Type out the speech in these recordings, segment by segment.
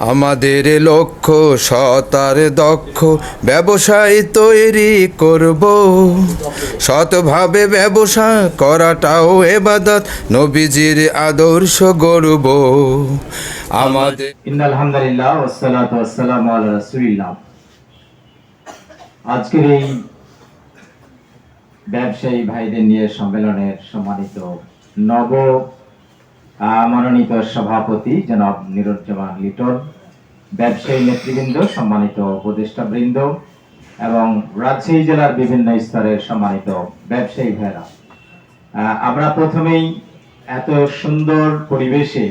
আমাদের লক্ষ্য সতার দক্ষ, ব্যবসায় তৈরি করব। সৎভাবে ব্যবসা করাটাও এবাদত, নবীজির আদর্শ গড়ব। আমাদের আলহামদুলিল্লাহ ওয়াসসালাতু ওয়াসসালামু আলা রাসূলিল্লাহ। আজকের এই ব্যবসায়ী ভাইদের নিয়ে সম্মেলনের সম্মানিত নব মনোনীত সভাপতি জনাব নিরুজ্জামান লিটন, ব্যবসায়ী নেতৃবৃন্দ, সম্মানিত উপদেষ্টা বৃন্দ এবং রাজশাহী জেলার বিভিন্ন স্তরের সম্মানিত ব্যবসায়ী ভাইরা আমরা প্রথমেই এত সুন্দর পরিবেশে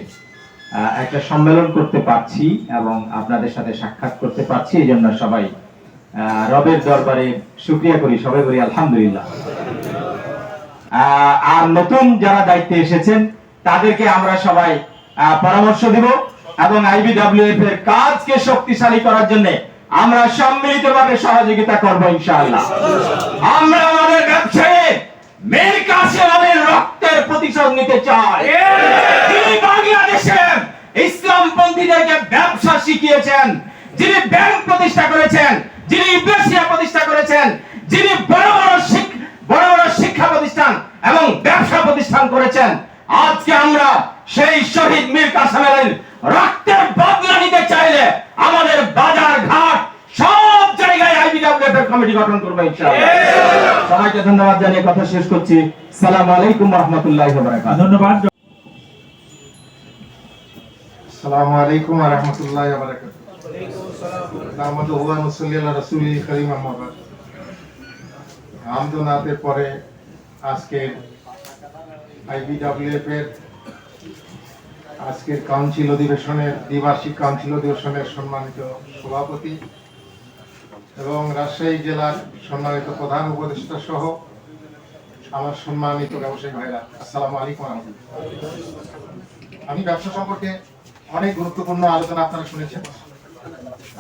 একটা সম্মেলন করতে পারছি এবং আপনাদের সাথে সাক্ষাৎ করতে পারছি এই জন্য সবাই রবের দরবারে শুক্রিয়া করি, সবাই করি আলহামদুলিল্লাহ। আর নতুন যারা দায়িত্বে এসেছেন তাদেরকে আমরা সবাই পরামর্শ দিব এবং আইবিডব্লিউএফ এর কাজকে শক্তিশালী করার জন্য আমরা সম্মিলিতভাবে সহযোগিতা করব ইনশাআল্লাহ। আমরা আমাদের ব্যবসায়ে মীর কাসেম আলীর রক্তের প্রতিশোধ নিতে চাই। যিনি বাংলাদেশে ইসলামপন্থীদেরকে ব্যবসা শিখিয়েছেন যিনি ব্যাংক প্রতিষ্ঠা করেছেন যিনি ইউনিভার্সিটি প্রতিষ্ঠা করেছেন যিনি বড় বড় বড় বড় শিক্ষা প্রতিষ্ঠান এবং ব্যবসা প্রতিষ্ঠান করেছেন আজকে আমরা সেই শহীদ মীর কাসেম আলীর রক্তের বদলা নিতে চাইলে আমাদের বাজার ঘাট সব জায়গায় আইবিডব্লিউএফ এর কমিটি গঠন করব ইনশাআল্লাহ। সবাইকে ধন্যবাদ জানিয়ে কথা শেষ করছি। সালাম আলাইকুম রহমতুল্লাহ ধন্যবাদ। আসসালামু আলাইকুম ওয়া রাহমাতুল্লাহি ওয়া বারাকাতুহু। নাহমাদুহু ওয়া নুসাল্লি আলা রাসূলিল কারীম আম্মা বাদ। পরে আজকে আইবিডব্লিউএফ এর আজকের কাউন্সিল অধিবেশনের, দ্বিবার্ষিক কাউন্সিল অধিবেশনের সম্মানিত সভাপতি এবং রাজশাহী জেলার সম্মানিত প্রধান উপদেষ্টা সহ আমার সম্মানিত ব্যবসায়ী ভাইরা, আসসালামু আলাইকুম আমি ব্যবসা সম্পর্কে অনেক গুরুত্বপূর্ণ আলোচনা আপনারা শুনেছেন।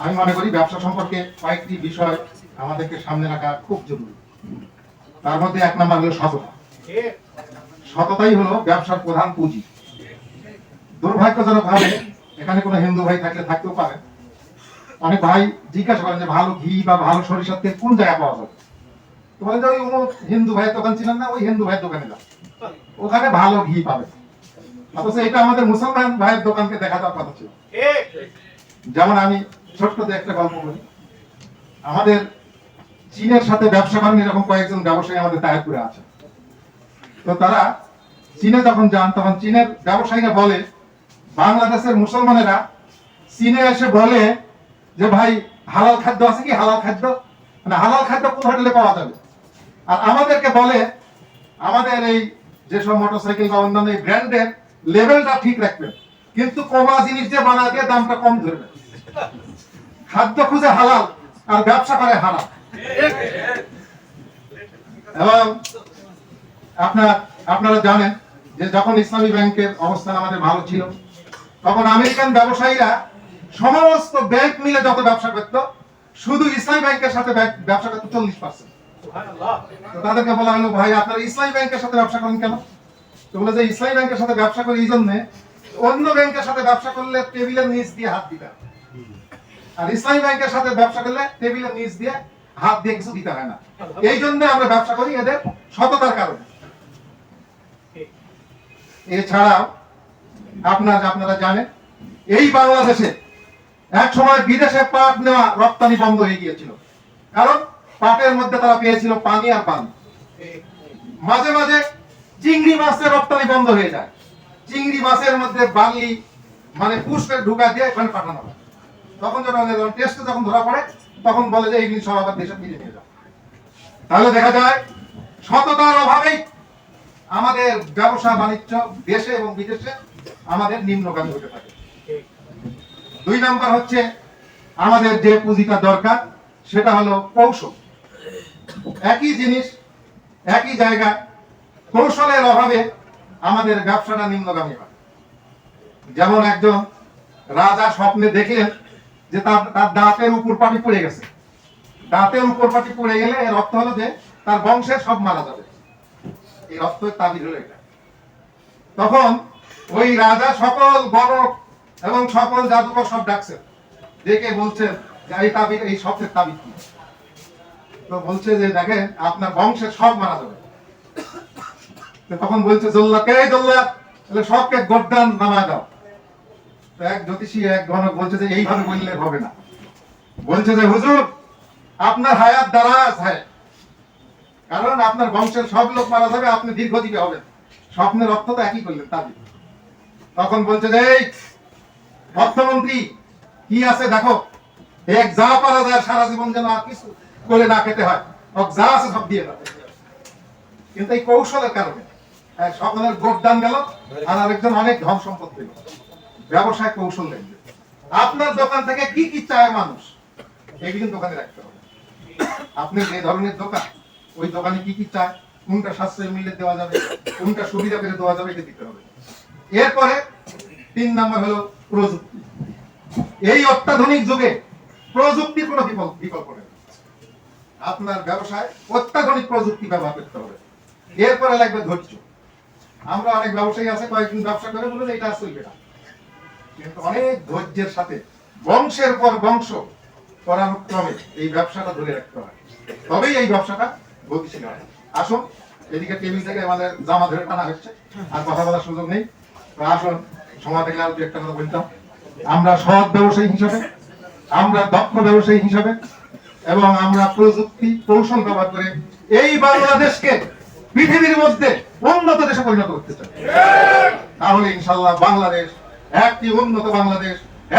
আমি মনে করি ব্যবসা সম্পর্কে কয়েকটি বিষয় আমাদেরকে সামনে রাখা খুব জরুরি। তার মধ্যে এক নম্বর হলো সততা সততাই হলো ব্যবসার প্রধান পুঁজি। দুর্ভাগ্যজনক ভাবে এখানে কোনো হিন্দু ভাই থাকলে থাকতেও পারে। অনেক ভাই জিজ্ঞাসা করেন যে, ভালো ঘি বা ভালো সরিষার তেল কোন জায়গায় পাওয়া যাবে? তো বলেন যে, ওই হিন্দু ভাইয়ের দোকান ছিলেন না, ওই হিন্দু ভাইয়ের দোকানে যান ওখানে ভালো ঘি পাবে। অথচ এটা আমাদের মুসলমান ভাইয়ের দোকানকে দেখা কথা ছিল। যেমন আমি ছোট্ট একটা গল্প বলি। আমাদের চীনের সাথে ব্যবসা করেন এরকম কয়েকজন ব্যবসায়ী আমাদের তায়াপুরে আছে। তো তারা চীনে যখন যান, তখন চীনের ব্যবসায়ীরা বলে, বাংলাদেশের মুসলমানেরা চীনে এসে বলে যে, ভাই, হালাল খাদ্য আছে কি? হালাল খাদ্য? মানে হালাল খাদ্য কোন হোটেলে পাওয়া যাবে? আর আমাদেরকে বলে, আমাদের এই যেসব মোটরসাইকেল বা অন্যান্য এই ব্র্যান্ডের লেভেলটা ঠিক রাখবেন। কিন্তু কমা জিনিস যে বানা দিয়ে দামটা কম ধরবেন। খাদ্য খুঁজে হালাল, আর ব্যবসা করে হারাম। এবং আপনার, আপনারা জানেন যে যখন ইসলামী ব্যাংকের অবস্থান আমাদের ভালো ছিল, তখন আমেরিকান ব্যবসায়ীরা সমস্ত ব্যাংক মিলে যত ব্যবসা করতো, শুধু ইসলামী ব্যাংকের সাথে ব্যবসা করতো চল্লিশ পার্সেন্ট তাদেরকে বলা হলো, ভাই, আপনারা ইসলামী ব্যাংকের সাথে ব্যবসা করেন কেন? তো বলে যে, ইসলামী ব্যাংকের সাথে ব্যবসা করি এই জন্য অন্য ব্যাংকের সাথে ব্যবসা করলে টেবিলের নিচ দিয়ে হাত দিতে। আর ইসলামী ব্যাংকের সাথে ব্যবসা করলে টেবিলের নিচ দিয়ে হাত দিয়ে কিছু দিতে হয় না। এই জন্য আমরা ব্যবসা করি এদের সততার কারণে। এছাড়াও, আপনার আপনারা জানেন, এই বাংলাদেশে এক সময় বিদেশে পাট নেওয়া রপ্তানি বন্ধ হয়ে গিয়েছিল। কারণ পাটের মধ্যে তারা পেয়েছিল পানি আর মাঝে মাঝে চিংড়ি মাছের রপ্তানি বন্ধ হয়ে যায়। চিংড়ি মাছের মধ্যে বালি মানে পুষ্পের ঢুকা দিয়ে এখানে পাঠানো হয়। তখন যখন টেস্টে যখন ধরা পড়ে, তখন বলে যে এইগুলি সব আবার দেশে ফিরে নিয়ে যাও। তাহলে দেখা যায়, সততার অভাবেই আমাদের ব্যবসা বাণিজ্য দেশে এবং বিদেশে আমাদের নিম্নগামী হতে পারে দুই নাম্বার হচ্ছে আমাদের যে পুঁজিটা দরকার, সেটা হলো কৌশল। একই জিনিস, একই জায়গা, কৌশলের অভাবে আমাদের ব্যবসাটা নিম্নগামী হয়। যেমন একজন রাজা স্বপ্নে দেখলেন যে তার তার দাঁতের উপর পাটি পড়ে গেছে। দাঁতের উপর পাটি পড়ে গেলে এর অর্থ হলো যে তার বংশের সব মারা যাবে। এই অর্থ তাবির হলো এটা। তখন ওই রাজা সকল বড় এবং সকল জাদুকর সব ডাকছেন ডেকে বলছেন যে, এই তাবিজ এই শব্দের তাবিজ কি? তো বলছে যে, দেখেন, আপনার বংশের সব মারা যাবে। তখন বলছে, জল্লা, কে জল্লা? তাহলে সবকে গড্ডান নামায় দাও। এক জ্যোতিষী, এক গণক বলছে যে, এইভাবে বললে হবে না। বলছে যে, হুজুর, আপনার হায়াত দারাজ হয় কারণ আপনার বংশের সব লোক মারা যাবে, আপনি দীর্ঘজীবী হবেন। স্বপ্নের অর্থ তো একই করলেন তাবিজ তখন বলছে যে অর্থমন্ত্রী কি আছে দেখো? এক যা পারা যায়, সারা জীবন যেন আর কিছু করে না খেতে হয়। যা আছে সব দিয়ে দাও। কিন্তু এই কৌশলের কারণে এক সকলের গোটদান গেল, আর আরেকজন অনেক ধন সম্পদ পেল। ব্যবসায় কৌশল লাগবে আপনার দোকান থেকে কি কি চায় মানুষ, এগুলো দোকানে রাখতে হবে। আপনি যে ধরনের দোকান ওই দোকানে কি কি চায় কোনটা সাশ্রয় মূল্যে দেওয়া যাবে, কোনটা সুবিধা করে দেওয়া যাবে এটা দিতে হবে। এরপরে তিন নাম্বার হলো প্রযুক্তি। এই অত্যাধুনিক যুগে প্রযুক্তির কোনো বিকল্প নেই। আপনার ব্যবসায় অত্যাধুনিক প্রযুক্তি ব্যবহার করতে হবে। এরপরে লাগবে ধৈর্য। আমরা অনেক ব্যবসায়ী আছে কয়েকদিন ব্যবসা করে বলে যে এটা চলবে না। কিন্তু অনেক ধৈর্যের সাথে বংশের পর বংশ পরানুক্রমে এই ব্যবসাটা ধরে রাখতে হয়। তবেই এই ব্যবসাটা আসুন, এদিকে টেবিল থেকে আমাদের জামা ধরে টানা হচ্ছে, আর কথা বলার সুযোগ নেই। আসুন, সময় থেকে আরও একটা কথা বলতাম। আমরা সৎ ব্যবসায়ী হিসাবে, আমরা দক্ষ ব্যবসায়ী হিসাবে, এবং আমরা প্রযুক্তি কৌশল ব্যবহার করে এই বাংলাদেশকে পৃথিবীর মধ্যে উন্নত দেশে পরিণত করতে চাই। তাহলে ইনশাল্লাহ বাংলাদেশ একটি উন্নত বাংলাদেশ,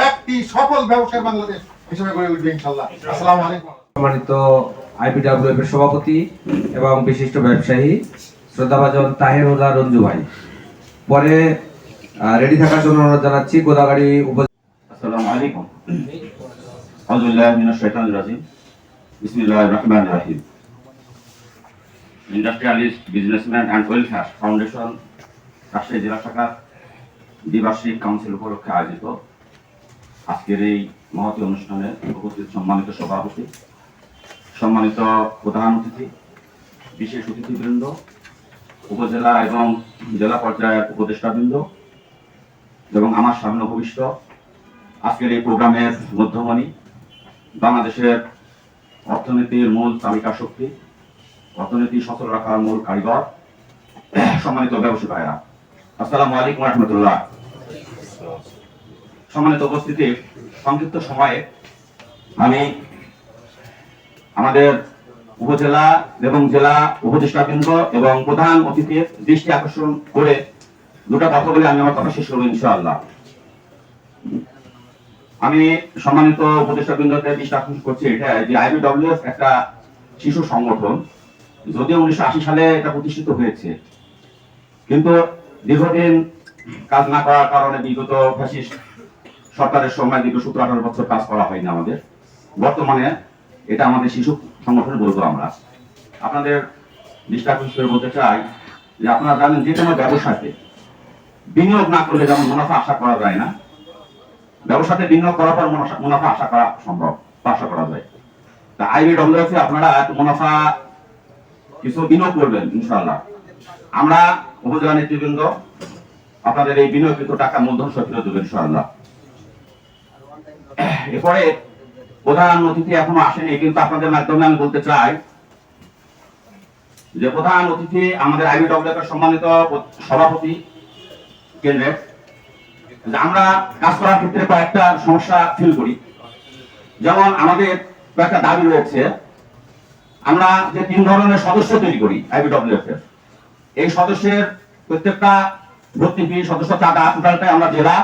একটি সফল ব্যবসায় বাংলাদেশ হিসেবে গড়ে উঠবে ইনশাল্লাহ আসসালামু আলাইকুম। সম্মানিত আইপিডাব্লিউএফ এর সভাপতি এবং বিশিষ্ট ব্যবসায়ী শ্রদ্ধাভাজন তাহের হোদা রঞ্জু ভাই। পরে রেডি থাকার জন্য অনুরোধ জানাচ্ছি, গোদাগাড়ি আলাইকুম। Rahim. Industrialist, businessman and foundation জেলা দ্বিবার্ষিক কাউন্সিল উপলক্ষে আয়োজিত আজকের এই মহতী অনুষ্ঠানে উপস্থিত সম্মানিত সভাপতি সম্মানিত প্রধান অতিথি, বিশেষ অতিথিবৃন্দ, উপজেলা এবং জেলা পর্যায়ের উপদেষ্টাবৃন্দ এবং আমার সামনে ভবিষ্যৎ আজকের এই প্রোগ্রামের মধ্যমণি, বাংলাদেশের অর্থনীতির মূল তালিকা শক্তি, অর্থনীতি সচল রাখার মূল কারিগর, সম্মানিত ব্যবসায়ী ভাইরা আসসালামু আলাইকুম রহমতুল্লাহ। সম্মানিত উপস্থিতি সংক্ষিপ্ত সময়ে আমি আমাদের উপজেলা এবং জেলা উপদেষ্টাবৃন্দ এবং প্রধান অতিথির দৃষ্টি আকর্ষণ করে দুটো কথা বলে আমি আমার কথা শেষ করব ইনশাআল্লাহ। আমি সম্মানিত উপদেষ্টা বৃন্দকে দৃষ্টি আকর্ষণ করছি এটা যে আইবিডব্লিউএফ একটা শিশু সংগঠন, যদিও উনিশশো আশি সালে এটা প্রতিষ্ঠিত হয়েছে। কিন্তু দীর্ঘদিন কাজ না করার কারণে বিগত ফ্যাসিস্ট সরকারের সময় দীর্ঘ সতেরো আঠারো বছর কাজ করা হয়নি আমাদের। বর্তমানে এটা আমাদের শিশু সংগঠন বলব আমরা। আপনাদের দৃষ্টি আকর্ষণ বলতে চাই যে আপনারা জানেন যে কোনো ব্যবসাতে বিনিয়োগ না করলে যেমন মুনাফা আশা করা যায় না, ব্যবসাতে বিনিয়োগ করার পর মুনাফা- আশা করা সম্ভব আশা করা যায়। তা আইবিডব্লিউএফ এ আপনারা একটু মুনাফা কিছু বিনিয়োগ করবেন ইনশাআল্লাহ। আমরা উপজেলা নেতৃবৃন্দ আপনাদের এই বিনিয়োগকৃত টাকা মূলধন ফেরত দেবেন ইনশাআল্লাহ। এরপরে প্রধান অতিথি এখনও আসেনি, কিন্তু আপনাদের মাধ্যমে আমি বলতে চাই যে প্রধান অতিথি আমাদের আইবিডব্লিউএফ এর সম্মানিত সভাপতি কেন্দ্রের আমরা কাজ করার ক্ষেত্রে কয়েকটা সমস্যা ফিল করি। যেমন আমাদের কয়েকটা দাবি রয়েছে, আমরা যে তিন ধরনের সদস্য তৈরি করি আইবিডব্লিউএফ এর। এই সদস্যের প্রত্যেকটা ভর্তি ফি, সদস্য চাঁদা টোটালটাই আমরা জেলা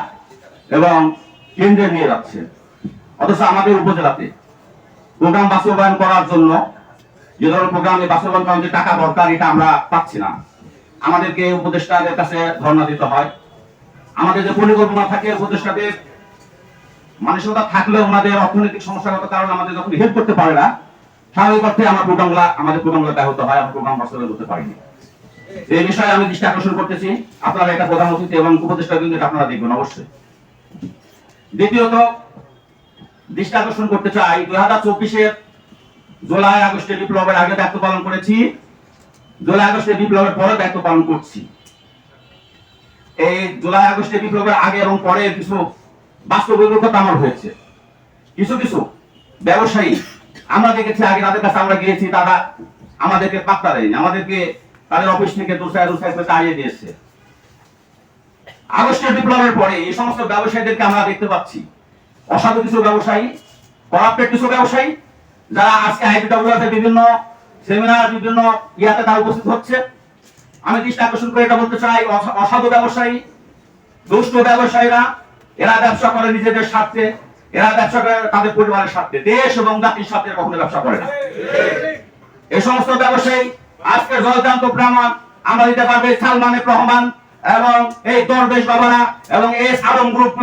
এবং কেন্দ্রে নিয়ে যাচ্ছে। অথচ আমাদের উপজেলাতে প্রোগ্রাম বাস্তবায়ন করার জন্য যে ধরনের প্রোগ্রামে বাস্তবায়ন করার যে টাকা দরকার, এটা আমরা পাচ্ছি না। আমাদেরকে উপদেষ্টাদের কাছে ধর্ণা দিতে হয়। আমাদের যে পরিকল্পনা থাকে উপদেষ্টাদের মানসিকতা থাকলেও ওনাদের অর্থনৈতিক সমস্যাগত কারণে আমাদের যখন হেল্প করতে পারে না, স্বাভাবিক অর্থে আমার প্রোগ্রামগুলা, আমাদের প্রোগ্রামগুলো ব্যাহত হয়, আমরা প্রোগ্রাম বাস্তবায়ন করতে পারিনি। এই বিষয়ে আমি দৃষ্টি আকর্ষণ করতেছি। আপনারা এটা প্রধান অতিথি এবং উপদেষ্টা কিন্তু আপনারা দেখবেন অবশ্যই। দ্বিতীয়ত দৃষ্টি আকর্ষণ করতে চাই। দুই হাজার চব্বিশের জুলাই আগস্টে বিপ্লবের আগে দায়িত্ব পালন করেছি। জুলাই আগস্টে বিপ্লবের পরে দায়িত্ব পালন করছি। এই জুলাই আগস্টে বিপ্লবের আগে এবং পরে কিছু বাস্তব অভিজ্ঞতা আমার হয়েছে। কিছু কিছু ব্যবসায়ী আমরা দেখেছি, আগে তাদের কাছে আমরা গিয়েছি, তারা আমাদেরকে পাত্তা দেয়নি। আমাদেরকে তাদের অফিস থেকে দুসায় দুসায় করে তাড়িয়ে দিয়েছে। আগস্টের বিপ্লবের পরে এই সমস্ত ব্যবসায়ীদেরকে আমরা দেখতে পাচ্ছি। অসাধু কিছু ব্যবসায়ী করাপ্টেড কিছু ব্যবসায়ী, যারা আজকে আইপিডব্লিউএফ বিভিন্ন সেমিনার, বিভিন্ন ইয়াতে তারা উপস্থিত হচ্ছে। আমি দৃষ্টি আকর্ষণ করে এটা বলতে চাই অসাধু ব্যবসায়ী, দুষ্ট ব্যবসায়ীরা, এরা ব্যবসা করে নিজেদের স্বার্থে, এরা ব্যবসা করে তাদের পরিবারের স্বার্থে। দেশ এবং জাতির স্বার্থে কখনো ব্যবসা করে না। এই সমস্ত ব্যবসায়ী আজকে জয়কান্ত ব্রাহ্মণ আমরা দিতে পারবে সালমান এফ রহমান এবং এই দরবেশ বাবারা এবং আলম গ্রুপ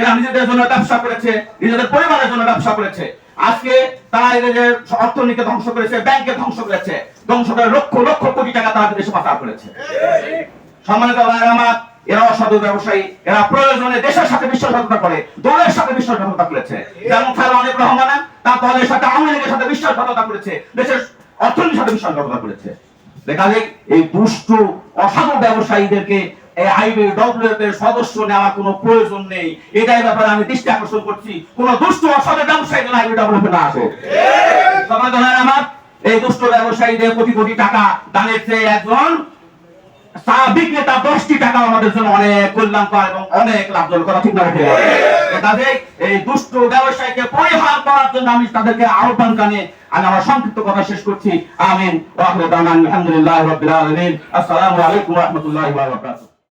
এরা নিজেদের জন্য ব্যবসা করেছে, নিজেদের পরিবারের জন্য ব্যবসা করেছে। আজকে তারা এদের অর্থনীতি ধ্বংস করেছে, ব্যাংকে ধ্বংস করেছে। ধ্বংস করে লক্ষ লক্ষ কোটি টাকা তারা বিদেশে পাচার করেছে। সম্মানিত ভাইয়ের আমার, এরা অসাধু ব্যবসায়ী, এরা প্রয়োজনে দেশের সাথে বিশ্বাসঘাতকতা করে, দলের সাথে বিশ্বাসঘাতকতা করেছে। যেমন সালমান এফ রহমান তার দলের সাথে, আওয়ামী লীগের সাথে বিশ্বাসঘাতকতা করেছে, দেশের অর্থনীতির সাথে বিশ্বাসঘাতকতা করেছে। যায় এই দুষ্ট, অসাধু ব্যবসায়ীদেরকে এই ডব্লিউএফ এর সদস্য নেওয়ার কোনো প্রয়োজন নেই। এটাই ব্যাপারে আমি দৃষ্টি আকর্ষণ করছি। কোন দুষ্ট ব্যবসায়ী যেন ডব্লিউএফ না আসে। আমার, এই দুষ্ট ব্যবসায়ীদের কোটি কোটি টাকা দানের চেয়ে একজন দশটি টাকা আমাদের জন্য অনেক কল্যাণকর এবং অনেক কথা ঠিক না এই দুষ্ট ব্যবসায়ীকে পরিহার করার জন্য আমি তাদেরকে আহ্বান জানিয়ে আমি আমার সংক্ষিপ্ত কথা শেষ করছি। আমিন। আলহামদুলিল্লাহি আসসালামু আলাইকুম রাহমাতুল্লাহি